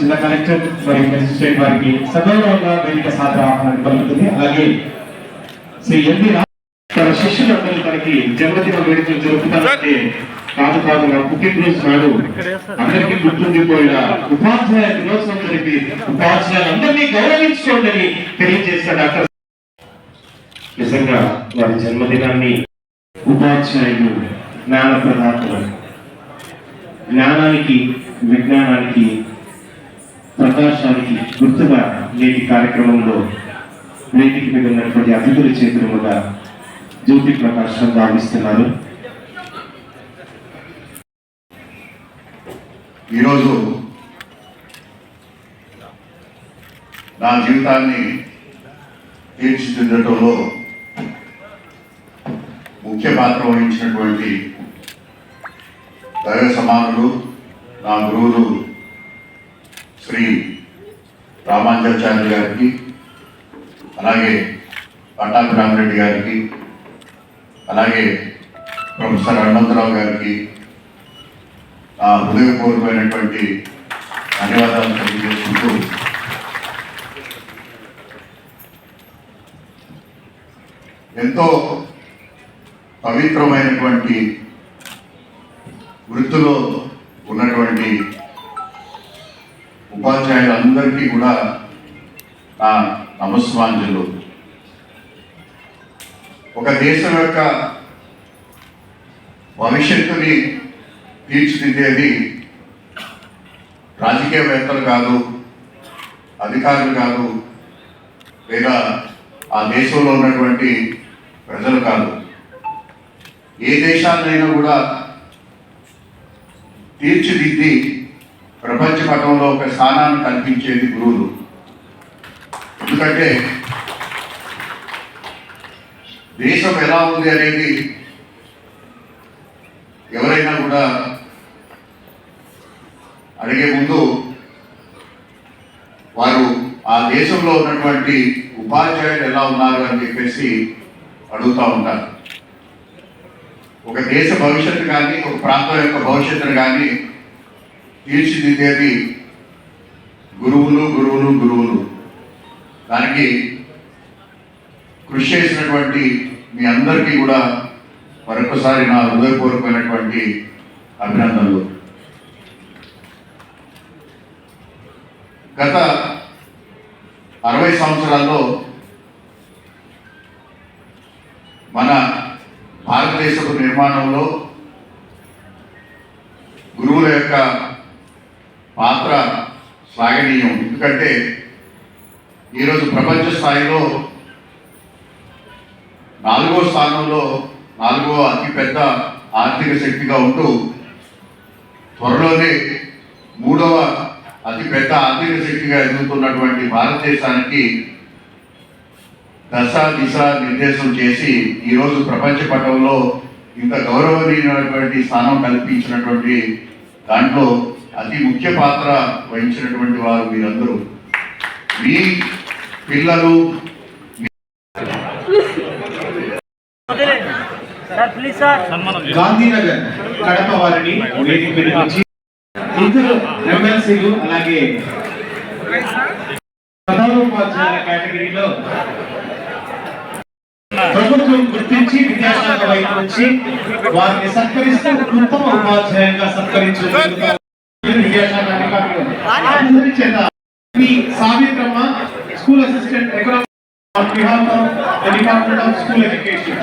జిల్లా కలెక్టర్ మరియు మెజిస్ట్రేట్ వారికి సగౌరవంగా వేదిక సాధన పలుకుతుంది. అలాగే శ్రీ ఎంవి తన శిష్యులందరూ తనకి జన్మదిన వేడుకలు జరుపుతారంటే కాదు కాదు నా పుట్టినరోజు నాడు అందరికీ గుర్తుండిపోయిన ఉపాధ్యాయ దినోత్సవం జరిపి ఉపాధ్యాయులందరినీ గౌరవించుకోండి అని తెలియజేసిన డాక్టర్. నిజంగా వారి జన్మదినాన్ని ఉపాధ్యాయులు జ్ఞాన ప్రదాతలు జ్ఞానానికి విజ్ఞానానికి ప్రకాశానికి గుర్తుగా నేటి కార్యక్రమంలో వేదిక మీద ఉన్నటువంటి అతిథుల చేతులుగా జ్యోతి ప్రకాశం భావిస్తున్నారు ఈరోజు నా జీవితాన్ని తీర్చిదిద్దటంలో ముఖ్య పాత్ర వహించినటువంటి దైవ సమానులు నా గురువులు శ్రీ రామాంజాచార్య గారికి అలాగే పట్టాభిరామరెడ్డి గారికి అలాగే ప్రొఫెసర్ హనుమంతరావు గారికి ఆ హృదయపూర్వమైనటువంటి ధన్యవాదాలు తెలియజేసుకుంటూ ఎంతో పవిత్రమైనటువంటి వృత్తిలో ఉపాధ్యాయులందరికీ కూడా నా నమస్వాంజలు ఒక దేశం యొక్క భవిష్యత్తుని తీర్చిదిద్దేది రాజకీయవేత్తలు కాదు అధికారులు కాదు లేదా ఆ దేశంలో ఉన్నటువంటి ప్రజలు కాదు. ఏ దేశాన్నైనా కూడా తీర్చిదిద్ది ప్రపంచ పటంలో ఒక స్థానాన్ని కల్పించేది గురువులు. ఎందుకంటే దేశం ఎలా ఉంది అనేది ఎవరైనా కూడా అడిగే ముందు వారు ఆ దేశంలో ఉన్నటువంటి ఉపాధ్యాయులు ఎలా ఉన్నారు అని చెప్పేసి అడుగుతూ ఉంటారు. ఒక దేశ భవిష్యత్తు కానీ ఒక ప్రాంతం యొక్క భవిష్యత్తును కానీ తీర్చిదిద్దేది గురువులు గురువులు గురువులు. దానికి కృషి చేసినటువంటి మీ అందరికీ కూడా మరొకసారి నా హృదయపూర్వకమైనటువంటి అభినందనలు. గత అరవై సంవత్సరాల్లో మన భారతదేశపు నిర్మాణంలో గురువుల యొక్క పాత్ర శ్లాఘనీయం. ఎందుకంటే ఈరోజు ప్రపంచ స్థాయిలో నాలుగో స్థానంలో నాలుగో అతిపెద్ద ఆర్థిక శక్తిగా ఉంటూ త్వరలోనే మూడవ అతిపెద్ద ఆర్థిక శక్తిగా ఎదుగుతున్నటువంటి భారతదేశానికి దశ దిశ నిర్దేశం చేసి ఈరోజు ప్రపంచ పటంలో ఇంత గౌరవనీయమైనటువంటి స్థానం కల్పించినటువంటి దాంట్లో అతి ముఖ్య పాత్ర వహించినటువంటి వారు మీరందరూ. మీ పిల్లలు గాంధీనగర్ కడప వారిని ఇద్దరు ఎమ్మెల్సీలు అలాగే ప్రధానోపాధ్యాయుల కేటగిరీలో ప్రభుత్వం గుర్తించి విద్యాశాఖ వైపు నుంచి వారిని సత్కరిస్తూ ఉత్తమ ఉపాధ్యాయులుగా సత్కరించేందుకు విద్యాశాఖ అధికారులు అందరి చేత Shri Savitramma school assistant economic of the department of school education